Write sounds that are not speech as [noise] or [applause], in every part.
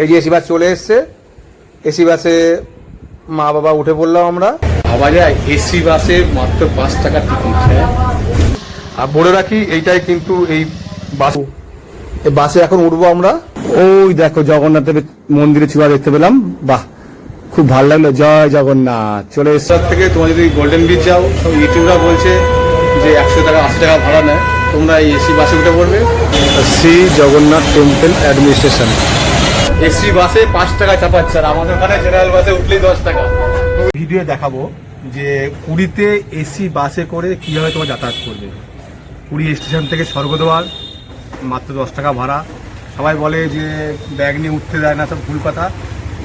এই যে AC bus চলে এসছে এসি বাসে মা বাবা উঠে পড়লাম আমরা। ভাবা যায় এসি বাসে মাত্র পাঁচ টাকা টিকিট আর বলে রাখি এইটাই কিন্তু এই বাস। এই বাসে এখন উঠবো আমরা। ওই দেখো জগন্নাথের মন্দিরে চূড়া দেখতে পেলাম। বাহ খুব ভালো লাগল। জয় জগন্নাথ। চলে এসছে তার থেকে তোমরা যদি গোল্ডেন বিচ যাও সব ইউটিউবরা বলছে যে একশো টাকা আশি টাকা ভাড়া নেয়। তোমরা এই এসি বাসে উঠে পড়বে। Shri Jagannath temple administration AC বাসে পাঁচ টাকা চাপাচ্ছে আর আমাদের ওখানে জেনারেল বাসে উঠলেই দশ টাকা। ভিডিও দেখাবো যে পুরীতে এসি বাসে করে কীভাবে তোমার যাতায়াত করবে। পুরী স্টেশন থেকে স্বর্গদ্বার, মাত্র দশ টাকা ভাড়া। সবাই বলে যে ব্যাগ নিয়ে উঠতে দেয় না, সব ভুল কথা।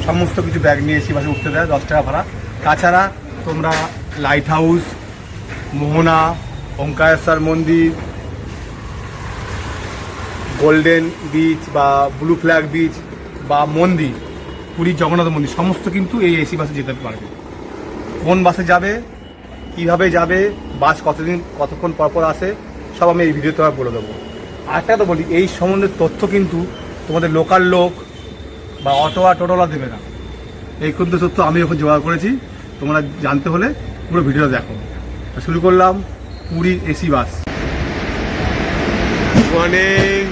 সমস্ত কিছু ব্যাগ নিয়ে এসি বাসে উঠতে দেয়, দশ টাকা ভাড়া। তাছাড়া তোমরা লাইট হাউস মোহনা ওঙ্কারেশ্বর মন্দির গোল্ডেন বিচ বা ব্লু ফ্ল্যাগ বিচ বা মন্দির, পুরী জগন্নাথ মন্দির, সমস্ত কিন্তু এই এসি বাসে যেতে পারবে। কোন বাসে যাবে, কীভাবে যাবে, বাস কতদিন, কতক্ষণ পর পর আসে, সব আমি এই ভিডিওতে আমার বলে দেবো। আরেকটা তো বলি, এই সম্বন্ধে তথ্য কিন্তু তোমাদের লোকাল লোক বা অটো আর টোটোলা দেবে না। এই কিন্তু তথ্য আমি যখন জোগাড় করেছি, তোমরা জানতে হলে পুরো ভিডিওটা দেখো। শুরু করলাম পুরীর এসি বাস। মর্নিং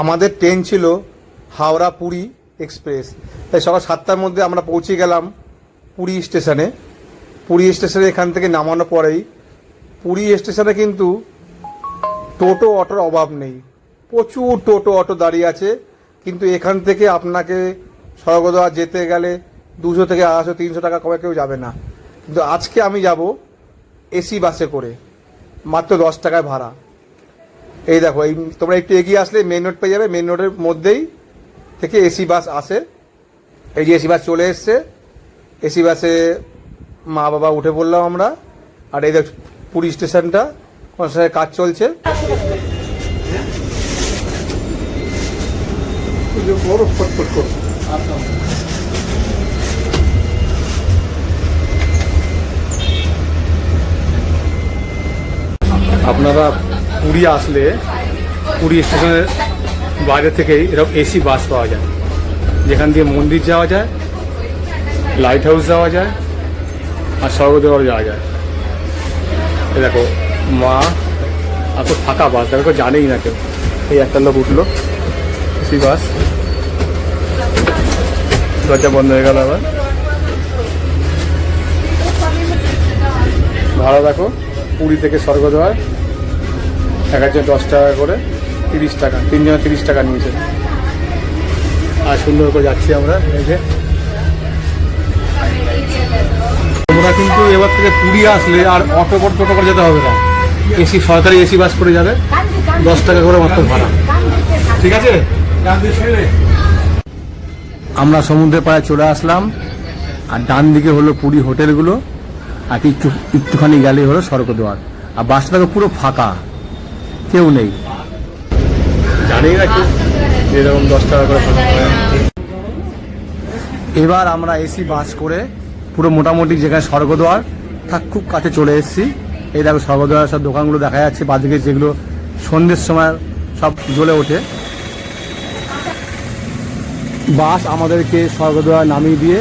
আমাদের ট্রেন ছিল হাওড়া পুরী এক্সপ্রেস। তাই সকাল সাতটার মধ্যে আমরা পৌঁছে গেলাম পুরী স্টেশনে। পুরী স্টেশনে এখান থেকে নামানোর পরেই পুরী স্টেশনে কিন্তু টোটো অটোর অভাব নেই। প্রচুর টোটো অটো দাঁড়িয়ে আছে। কিন্তু এখান থেকে আপনাকে স্বর্গদ্বার যেতে গেলে দুশো থেকে আড়াইশো, তিনশো টাকা কমে কেউ যাবে না। কিন্তু আজকে আমি যাব এসি বাসে করে, মাত্র দশ টাকায় ভাড়া। এই দেখো, এই তোমরা একটু এগিয়ে আসলে মেন রোড পেয়ে যাবে। মেন রোডের মধ্যেই থেকে এসি বাস আসে। এই যে এসি বাস চলে এসছে। এসি বাসে মা বাবা উঠে পড়লাম আমরা। আর এই দেখ পুরী স্টেশনটা কনস্ট্রাকশনের কাজ চলছে। আপনারা পুরী আসলে পুরী স্টেশনের বাইরে থেকেই এরকম এসি, বাস পাওয়া যায়। যেখান দিয়ে মন্দির যাওয়া যায় লাইট হাউস যাওয়া যায়, আর স্বর্গদেওয়ার যাওয়া যায়। এই দেখো, মা আর তো ফাঁকা বাস দেখো জানেই না কেউ। এই একটা লোক উঠল, এসি, বাস। দরজা বন্ধ হয়ে গেল আবার। ভাড়া দেখো, পুরী থেকে স্বর্গদ্বার। এক একজন দশ টাকা করে তিরিশ টাকা, তিনজনে তিরিশ টাকা নিয়েছে। আর সুন্দর করে যাচ্ছি আমরা, এই তোমরা কিন্তু এবার থেকে পুরী আসলে আর অটো করে টোটো করে যেতে হবে না। এসি, সরকারি এসি বাস করে যাবে, দশ টাকা করে মাত্র ভাড়া। ঠিক আছে? আমরা সমুদ্রের পাড়ে চলে আসলাম, আর ডান দিকে হলো পুরী হোটেলগুলো, আর একটু একটুখানি গেলেই হলো স্বর্গদ্বার। আর বাসটা পুরো ফাঁকা। কেউ নেই। জানি না এরকম দশ টাকা করে এবার আমরা এসি বাস করে পুরো মোটামুটি যেখানে স্বর্গদ্বার তার খুব কাছে চলে এসেছি। এই দেখো স্বর্গদ্বার সব দোকানগুলো দেখা যাচ্ছে বাদিকে যেগুলো সন্ধ্যের সময় সব জ্বলে ওঠে। বাস আমাদেরকে স্বর্গদ্বার নামিয়ে দিয়ে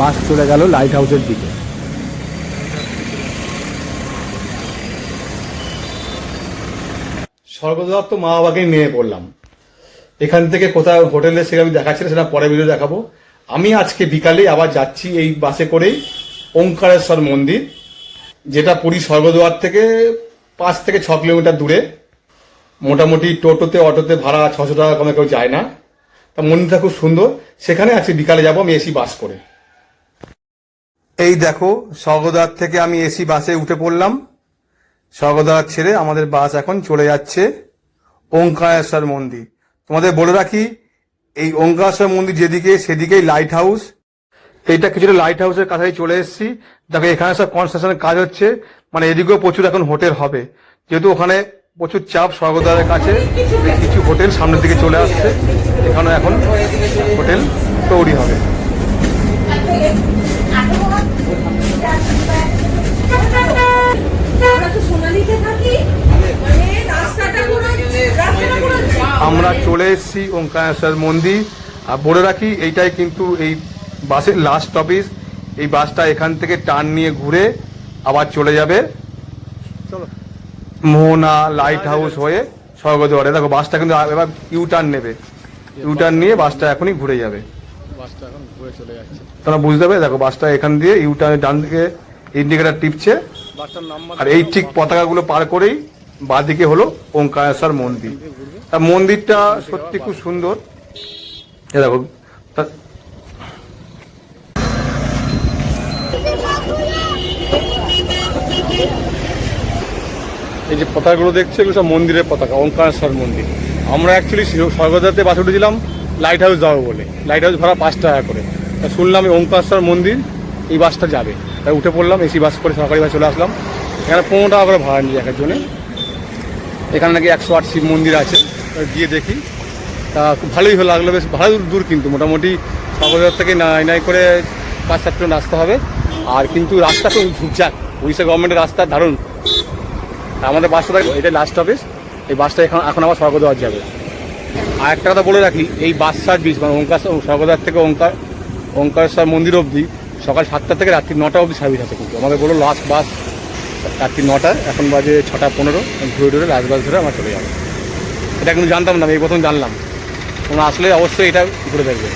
বাস চলে গেল লাইট হাউসের দিকে। স্বর্গদ্বার তো মা বাবাকেই নিয়ে পড়লাম এখান থেকে কোথাও হোটেলে সে আমি দেখাচ্ছি সেটা পরে ভিডিও দেখাবো। আমি আজকে বিকালে আবার যাচ্ছি এই বাসে করেই ওঙ্কারেশ্বর মন্দির, যেটা পুরী স্বর্গদ্বার থেকে পাঁচ থেকে ছ কিলোমিটার দূরে। মোটামুটি টোটোতে, অটোতে ভাড়া ছশো টাকা কমে কেউ যায় না। তা মন্দিরটা খুব সুন্দর। সেখানে আজকে বিকালে যাব, আমি এসি বাস করে। এই দেখো, স্বর্গদ্বার থেকে আমি এসি বাসে উঠে পড়লাম। স্বর্গদ্বার ছেড়ে আমাদের বাস এখন চলে যাচ্ছে ওঙ্কারেশ্বর মন্দির। তোমাদের বলে রাখি, এই ওঙ্কারেশ্বর মন্দির যেদিকে, সেদিকেই লাইট হাউস এইটা কিছুটা লাইট হাউসের কাছাই চলে এসেছি। দেখো, এখানে সব কনস্ট্রাকশনের কাজ হচ্ছে। মানে এদিকেও প্রচুর এখন হোটেল হবে। যেহেতু ওখানে প্রচুর চাপ স্বর্গদ্বারের কাছে, কিছু হোটেল সামনের দিকে চলে আসছে। এখানে এখন হোটেল তৈরি হবে আমরা তো সোনালিতে থাকি মানে রাস্তাটা পুরো রাস্তাটা পুরো জ্যাম। আমরা চলে এসেছি ওঙ্কারেশ্বর মন্দির। আর বলে রাখি এইটাই কিন্তু এই বাসের লাস্ট স্টপেজ এই বাসটা এখান থেকে টার্ন নিয়ে ঘুরে আবার চলে যাবে। চলো। মোহনা লাইট হাউস হয়ে স্বর্গদ্বারে দেখো বাসটা কিন্তু এবার ইউ টার্ন নেবে। ইউ টার্ন নিয়ে বাসটা এখনই ঘুরে যাবে। বাসটা এখন ঘুরে চলে যাচ্ছে। তোমরা বুঝতে পারবে দেখো বাসটা এখান দিয়ে ইউ টার্নের ডান দিকে ইন্ডিকেটার টিপছে। আর এই ঠিক পতাকাগুলো পার করেই বাঁদিকে হলো ওঙ্কারেশ্বর মন্দির। তা মন্দিরটা সত্যি খুব সুন্দর। এ দেখো তা- এই যে পতাকাগুলো দেখছে এগুলো সব মন্দিরের পতাকা ওঙ্কারেশ্বর মন্দির। আমরা অ্যাকচুয়ালি স্বর্গদাতে বাস উঠেছিলাম লাইট হাউস যাব বলে। লাইট হাউস ভাড়া পাঁচ টাকা করে। তা শুনলাম এই ওঙ্কারেশ্বর মন্দির এই বাসটা যাবে। তাই উঠে পড়লাম এসি বাস করে সরকারি বাস চলে আসলাম। এখানে পনেরো টাকা করে ভাড়া নিয়ে একজনে। এখানে নাকি একশো আট শিব মন্দির আছে। গিয়ে দেখি। তা খুব ভালোই হলো, লাগল বেশ। ভালো দূর কিন্তু। মোটামুটি স্বর্গদার থেকে নাই নাই করে পাঁচ সাত কিলো আসতে হবে। আর কিন্তু রাস্তা খুব ঝুঁকঝাক [laughs] উড়িষ্যা গভর্নমেন্টের রাস্তা দারুণ। আমাদের বাসটা এটা লাস্ট অফিস এই বাসটা এখন এখন আবার স্বর্গদ্বার যাবে। আর একটা কথা বলে রাখি, এই বাস সার্ভিস মানে ওঙ্কার স্বর্গদ্বার থেকে ওঙ্কার ওঙ্কারেশ্বর মন্দির অবধি সকাল সাতটা থেকে রাত্রি নটা অবধি সার্ভিস আছে কিন্তু। আমাদের বলো লাস্ট বাস রাত্রি নটা, এখন বাজে ছটা পনেরো। ঘুরে ঘুরে লাস্ট বাস ধরে আমার চলে যাবে। এটা কিন্তু জানতাম না এই প্রথম জানলাম। তোমরা আসলে অবশ্যই এটা ঘুরে দেখবে।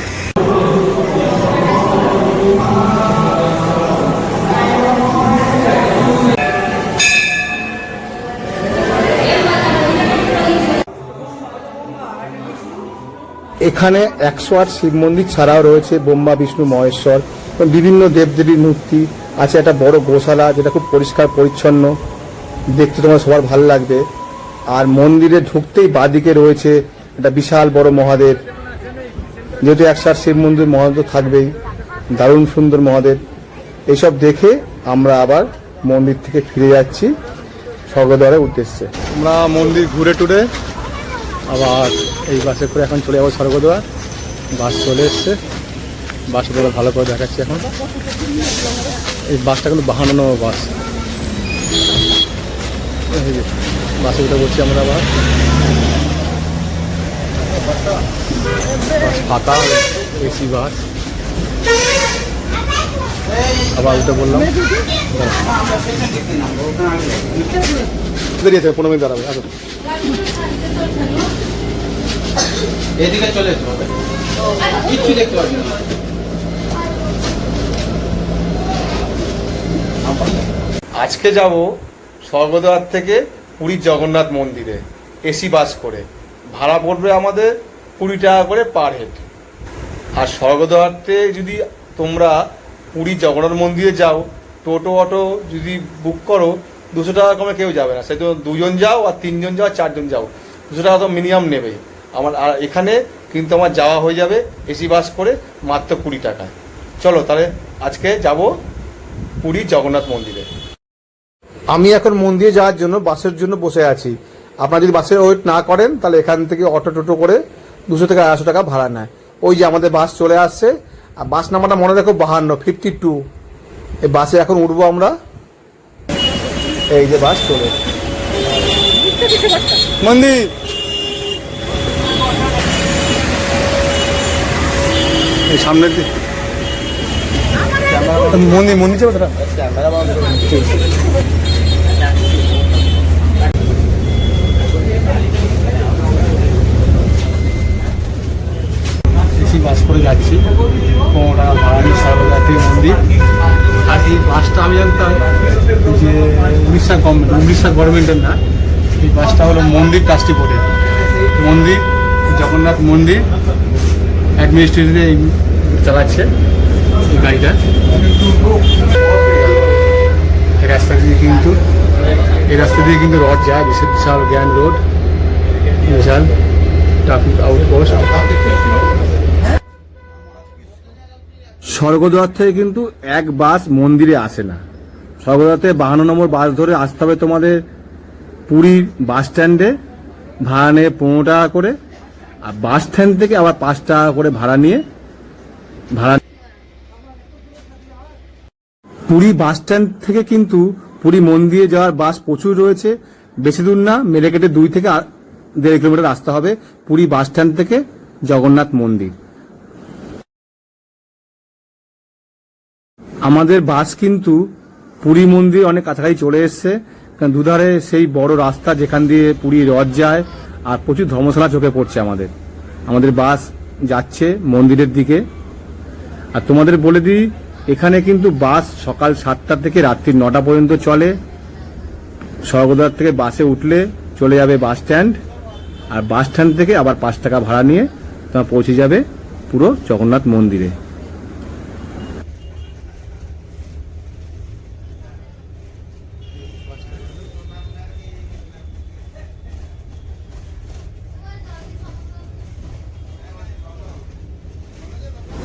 এখানে একশো আট শিব মন্দির ছাড়াও রয়েছে ব্রহ্মা, বিষ্ণু, মহেশ্বর। বিভিন্ন দেবদেবীর মূর্তি, আছে একটা বড় গোশালা যেটা খুব পরিষ্কার, পরিচ্ছন্ন। দেখতে তোমার সবার ভালো লাগবে। আর মন্দিরে ঢুকতেই বাদিকে রয়েছে একটা বিশাল বড় মহাদেব। যেহেতু আট শিব মন্দির, মহাদেব থাকবেই। দারুণ সুন্দর মহাদেব। এইসব দেখে আমরা আবার মন্দির থেকে ফিরে যাচ্ছি স্বর্গদ্বারের উদ্দেশ্যে। আমরা মন্দির ঘুরে টুরে আবার এই বাসে করে এখন চলে যাব স্বর্গদ্বার। বাস চলে এসছে। বাসে করে ভালো করে দেখাচ্ছি এখন। এই বাসটা কিন্তু নম্বর বাস। বাসে উঠে বসছি আমরা আবার। ফাঁকা, এসি বাস। আবার উঠে বললাম পনেরো মিনিট দাঁড়াবে, আসো। এদিকে চলে কিচ্ছু দেখতে পাচ্ছি না। আজকে যাব স্বর্গদ্বার থেকে পুরীর জগন্নাথ মন্দিরে, এসি বাস করে। ভাড়া পড়বে আমাদের কুড়ি টাকা করে পার হেড আর স্বর্গদ্বারতে যদি তোমরা পুরী জগন্নাথ মন্দিরে যাও, টোটো, অটো যদি বুক করো, দুশো টাকা কমে কেউ যাবে না। সে তো দুজন যাও আর তিনজন যাও চারজন যাও। দুশো টাকা তো মিনিমাম নেবে। আমার আর এখানে কিন্তু আমার যাওয়া হয়ে যাবে এসি বাস করে মাত্র কুড়ি টাকায়। চলো তাহলে আজকে যাব পুরী জগন্নাথ মন্দিরে। আমি এখন মন্দিরে যাওয়ার জন্য বাসের জন্য বসে আছি। আপনারা যদি বাসের ওয়েট না করেন তাহলে এখান থেকে অটো টোটো করে দুশো থেকে আড়াইশো টাকা ভাড়া নেয়। ওই যে আমাদের বাস চলে আসছে। আর বাস নাম্বারটা মনে রাখো বাহান্ন ফিফটি টু এই বাসে এখন উঠবো আমরা। এই যে বাস চলে মন্দির। এই সামনের দিক। মন্দির মন্দির যাবে এসি বাস করে যাচ্ছি। পনেরো টাকা ভাড়া নিয়ে সর্বজাতীয় মন্দির। আর এই বাসটা আমি জানতাম যে উড়িষ্যা গভর্নমেন্ট উড়িষ্যা গভর্নমেন্টের না, এই বাসটা হলো মন্দির ট্রাস্টি বোর্ডের মন্দির, জগন্নাথ মন্দির অ্যাডমিনিস্ট্রেটিভ চালাচ্ছে। এই গাড়িটা? এই রাস্তা দিয়ে কিন্তু, এই রাস্তা দিয়ে কিন্তু যায়, বিশাল রোড, বিশাল ট্রাফিক আউটপোস্ট স্বর্গদ্বার থেকে কিন্তু এক বাস মন্দিরে আসে না। স্বর্গদ্বার থেকে বাহান্ন নম্বর বাস ধরে আসতে হবে তোমাদের পুরীর বাস স্ট্যান্ডে, ভাড়া নেয় পনেরো টাকা করে, আর বাস স্ট্যান্ড থেকে আবার পাঁচ টাকা করে ভাড়া নিয়ে, ভাড়া পুরী বাস স্ট্যান্ড থেকে কিন্তু পুরী মন্দিরে যাওয়ার বাস প্রচুর রয়েছে। বেশি দূর না মেরেকেটে দুই থেকে দেড় কিলোমিটার রাস্তা হবে পুরী বাস স্ট্যান্ড থেকে জগন্নাথ মন্দির। আমাদের বাস কিন্তু পুরী মন্দির অনেক কাছাকাছি চলে এসছে। কারণ দুধারে সেই বড় রাস্তা যেখান দিয়ে পুরী রথ যায় আর প্রচুর ধর্মশালা চোখে পড়ছে আমাদের। আমাদের বাস যাচ্ছে মন্দিরের দিকে। আর তোমাদের বলে দিই এখানে কিন্তু বাস সকাল সাতটা থেকে রাত্রি নটা পর্যন্ত চলে। স্বর্গদ্বার থেকে বাসে উঠলে চলে যাবে বাস স্ট্যান্ড। আর বাস স্ট্যান্ড থেকে আবার পাঁচ টাকা ভাড়া নিয়ে তোমার পৌঁছে যাবে পুরো জগন্নাথ মন্দিরে।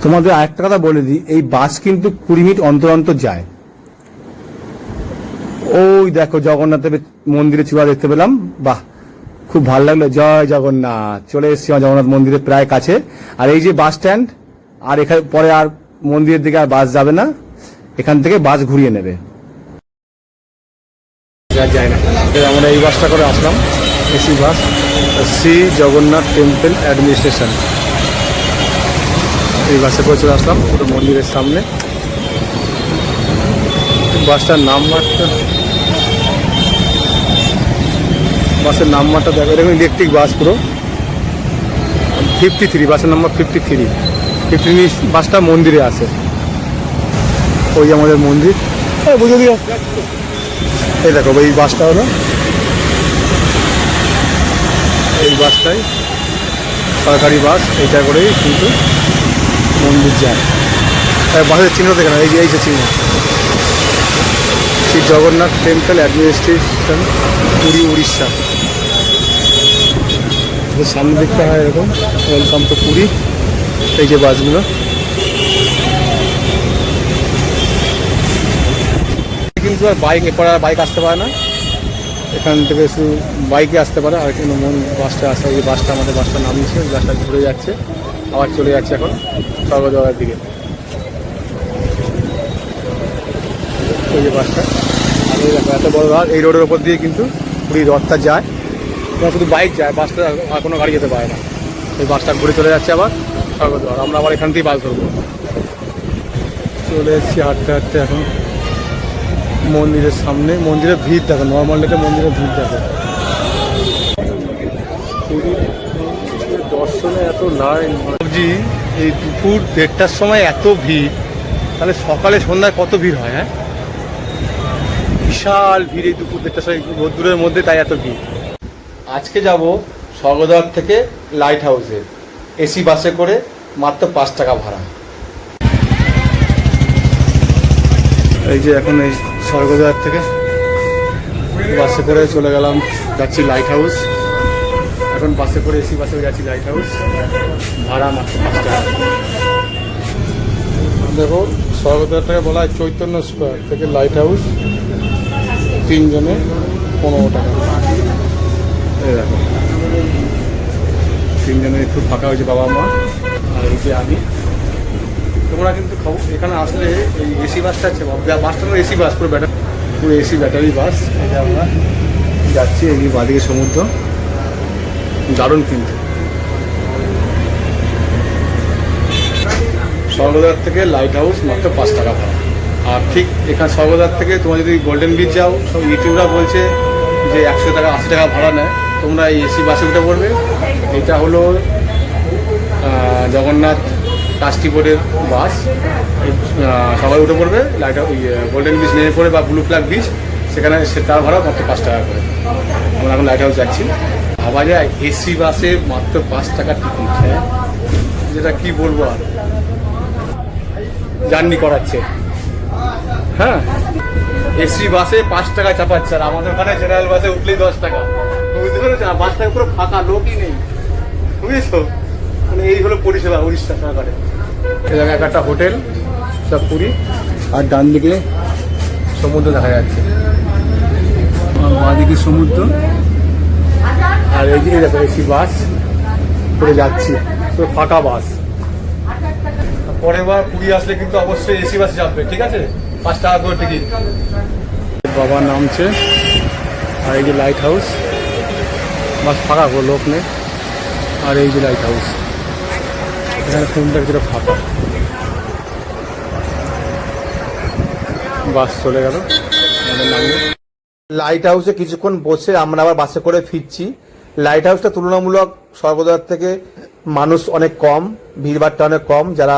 তোমাদের আরেকটা কথা বলে দিই, এই বাস কিন্তু কুড়ি মিনিট অন্তর অন্তর যায়। ওই দেখো জগন্নাথ মন্দিরে চূড়া দেখতে পেলাম, বাহ, খুব ভালো লাগল। জয় জগন্নাথ, চলে এসেছি আমার জগন্নাথ মন্দিরের প্রায় কাছে। আর এই যে বাস স্ট্যান্ড আর এখানে পরে আর মন্দিরের দিকে আর বাস যাবে না, এখান থেকে বাস ঘুরিয়ে নেবে। আমরা এই বাসটা করে আসলাম, AC bus, Shri Jagannath temple administration এই বাসে করে চলে আসলাম, পুরো মন্দিরের সামনে। বাসটার নাম্বারটা বাসের নাম্বারটা দেখো দেখুন ইলেকট্রিক বাস পুরো। ফিফটি থ্রি বাসের নাম্বার ফিফটি থ্রি ফিফটি বাসটা মন্দিরে আছে। ওই আমাদের মন্দির। বুঝে দিও। এই দেখো, এই বাসটা হলো এই বাসটাই সরকারি বাস, এইটা করেই কিন্তু মন্দির যায়। আর বাসের চিহ্ন দেখে না এই যে এই যে চিহ্ন। Shri Jagannath temple administration Puri, Orissa. সামনে দেখতে হয় এরকম ওয়েলকাম টু পুরী, এই যে বাসগুলো। কিন্তু আর বাইক এপারে আর বাইক আসতে পারে না। এখান থেকে শুধু বাইকে আসতে পারে, আর কিন্তু মন বাসটা আসে, এই বাসটা আমাদের বাসটা নামিয়েছে বাসটা ঘুরে যাচ্ছে। আবার চলে যাচ্ছে এখন স্বর্গদ্বারের দিকে। ওই যে বাসটা, আর এত বড় রথ এই রোডের ওপর দিয়ে কিন্তু পুরী রথটা যায়। শুধু বাইক যায় বাসটা আর কোনো গাড়ি যেতে পারে না। এই বাসটা ঘুরে চলে যাচ্ছে আবার স্বর্গদ্বার আমরা আবার এখান থেকেই বাস ধরবো। চলে এসেছি হাঁটতে হাঁটতে এখন মন্দিরের সামনে। মন্দিরের ভিড় দেখো নর্মাল ডেটে মন্দিরের ভিড় দেখো। দর্শনে এত লাইন ভাবছি এই দুপুর দেড়টার সময় এত ভিড়, তাহলে সকালে সন্ধ্যায় কত ভিড় হয় হ্যাঁ? বিশাল ভিড় এই দুপুর দেড়টার সময় রোদ্দুরের মধ্যে তাই এত ভিড়। আজকে যাব স্বর্গদ্বার থেকে লাইট হাউসে এসি বাসে করে মাত্র পাঁচ টাকা ভাড়া। এই যে এখন এই স্বর্গদ্বার থেকে বাসে করে চলে গেলাম, যাচ্ছি লাইট হাউস এখন বাসে করে এসি বাসে যাচ্ছি লাইট হাউস ভাড়া মাত্র পাঁচ টাকা। দেখো স্বর্গদ্বার থেকে বলা হয় চৈতন্য স্কোয়ার থেকে লাইট হাউস তিনজনে পনেরো টাকা। এই দেখো তিনজনে একটু ফাঁকা হয়েছে বাবা মা আর এই যে আমি। তোমরা কিন্তু খবর এখানে আসলে এই এসি বাসটা আছে বাসটা এসি বাস পুরো ব্যাটারি পুরো এসি ব্যাটারি বাস এটা আমরা যাচ্ছি এই বাদিকে সমুদ্র। দারুণ কিন্তু। স্বর্গদ্বার থেকে লাইট হাউস মাত্র পাঁচ টাকা ভাড়া। আর ঠিক এখানে স্বর্গদ্বার থেকে তোমরা যদি গোল্ডেন বিচ যাও সব ইউটিউবরা বলছে যে একশো টাকা, আশি টাকা ভাড়া নেয়। তোমরা এই এসি বাসে উঠে পড়বে। এটা হলো জগন্নাথ কাস্টি বোর্ডের বাস সবাই উঠে পড়বে। লাইট গোল্ডেন বিচ নেমে পড়ে বা ব্লু ফ্ল্যাগ বিচ সেখানে সে তার ভাড়া মাত্র পাঁচ টাকা করে। আমরা এখন লাইট হাউস যাচ্ছি। ভাবা যায়, এসি বাসে মাত্র পাঁচ টাকা টিকিট হ্যাঁ যেটা কি বলব আর? জার্নি করাচ্ছে। হ্যাঁ এসি বাসে পাঁচ টাকা চাপাচ্ছে আর আমাদের ওখানে জেনারেল বাসে উঠলেই দশ টাকা। বুঝতে পেরেছ? আর বাসটা পুরো ফাঁকা, লোকই নেই। বুঝেছ? মানে এই হলো পরিষেবা উড়িষ্যা এই জায়গায় একটা হোটেল, সব পুরী, আর ডান দিকে সমুদ্র দেখা যাচ্ছে। বাঁদিকে সমুদ্র। আর এই দিকে দেখো এসি বাস করে যাচ্ছি। পুরো ফাঁকা বাস। পরের বার পুরী আসলে কিন্তু অবশ্যই এসি বাসে চাপবে ঠিক আছে? পাঁচ টাকা করে টিকিট। বাবা নামছে আর এই যে লাইট হাউস বাস ফাঁকা কোনো লোক নেই। আর এই যে লাইট হাউস এখানে ফোনটা কিছুটা ফাঁকা। বাস চলে গেল। লাইট হাউসে কিছুক্ষণ বসে আমরা আবার বাসে করে ফিরছি। লাইট হাউসটা তুলনামূলক সর্বদার থেকে মানুষ অনেক কম, ভিড়ভাড়টা অনেক কম, যারা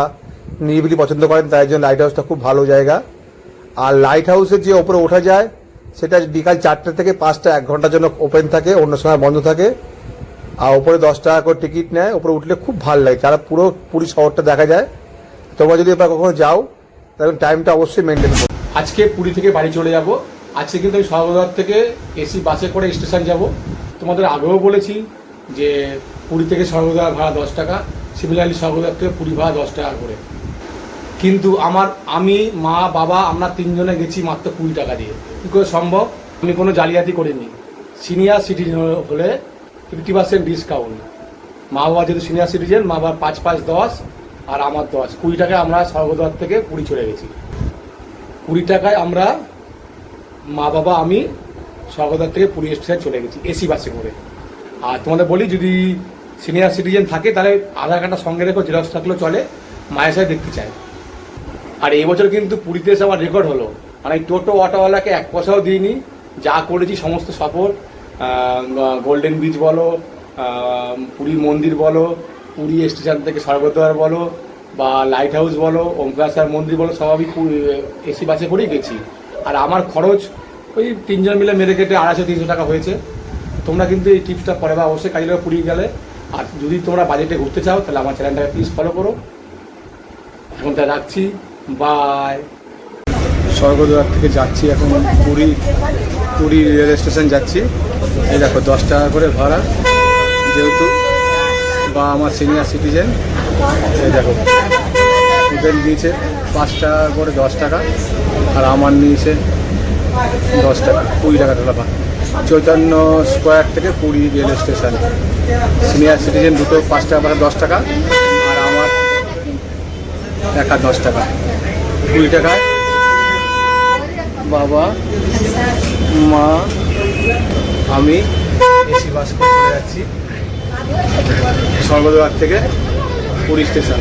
নিরিবিলি পছন্দ করেন তাই জন্য লাইট হাউসটা খুব ভালো জায়গা। আর লাইট হাউসে যে ওপরে ওঠা যায়, সেটা বিকাল চারটে থেকে পাঁচটা, এক ঘণ্টার জন্য ওপেন থাকে, অন্য সময় বন্ধ থাকে। আর ওপরে দশ টাকা করে টিকিট নেয়, ওপরে উঠলে খুব ভালো লাগে। তারা পুরো পুরী শহরটা দেখা যায়, তোমরা যদি এবার কখনো যাও তখন টাইমটা অবশ্যই মেনটেন করো। আজকে পুরী থেকে বাড়ি চলে যাব। আজকে কিন্তু আমি সর্বদার থেকে এসি বাসে করে স্টেশন যাব। তোমাদের আগেও বলেছি যে পুরী থেকে সর্বদার ভাড়া দশ টাকা সিমিলারলি সর্বদার থেকে পুরী ভাড়া দশ টাকা করে। কিন্তু আমার, আমি, মা, বাবা, আমরা তিনজনে গেছি মাত্র কুড়ি টাকা দিয়ে। কী করে সম্ভব? আমি কোনো জালিয়াতি করিনি। সিনিয়র সিটিজেন হলে ফিফটি পার্সেন্ট ডিসকাউন্ট মা বাবা যেহেতু সিনিয়র সিটিজেন মা বাবার পাঁচ পাঁচ দশ আর আমার দশ। কুড়ি টাকায় আমরা সর্বদার থেকে পুরী চলে গেছি। কুড়ি টাকায় আমরা মা বাবা, আমি স্বর্গদ্বার থেকে পুরী স্টেশনে চলে গেছি, এসি বাসে করে। আর তোমাদের বলি, যদি সিনিয়র সিটিজেন থাকে, তাহলে আধার কার্ডটা সঙ্গে রেখো জেরক্স থাকলেও চলে, মায়ের সাথে দেখতে চায় আর এই বছর কিন্তু পুরীতে এসে আমার রেকর্ড হলো। মানে এই টোটো অটোওয়ালাকে এক পয়সাও দিইনি, যা করেছি সমস্ত সাপোর্ট গোল্ডেন বিচ বলো পুরী মন্দির বলো, পুরী স্টেশন থেকে স্বর্গদ্বার বলো, বা লাইট হাউস বলো, ওমকার মন্দির বলো, সব আমি এসি বাসে করেই গেছি। আর আমার খরচ ওই তিনজন মিলে মেরে কেটে আড়াইশো, তিনশো টাকা হয়েছে। তোমরা কিন্তু এই টিপসটা পরে বা অবশ্যই কাজে পুরী গেলে। আর যদি তোমরা বাজেটে ঘুরতে চাও, তাহলে আমার চ্যানেলটাকে প্লিজ ফলো করো। এখন তা রাখছি। বাই স্বর্গদ্বার থেকে যাচ্ছি এখন পুরী পুরী রেল স্টেশন যাচ্ছি। এই দেখো, দশ টাকা করে ভাড়া। যেহেতু বা আমার সিনিয়র সিটিজেন এই দেখো ওদের নিয়েছে পাঁচ টাকা করে দশ টাকা, আর আমার নিয়েছে দশ টাকা কুড়ি টাকা টাকা চৈতন্য স্কোয়ার থেকে Puri rail station. Senior citizen দুটো পাঁচ টাকা করে দশ টাকা, আর আমার একা দশ টাকা। কুড়ি টাকায় বাবা, মা, আমি এসি বাস করে চলে যাচ্ছি। স্বর্গদ্বার থেকে পুরী স্টেশন।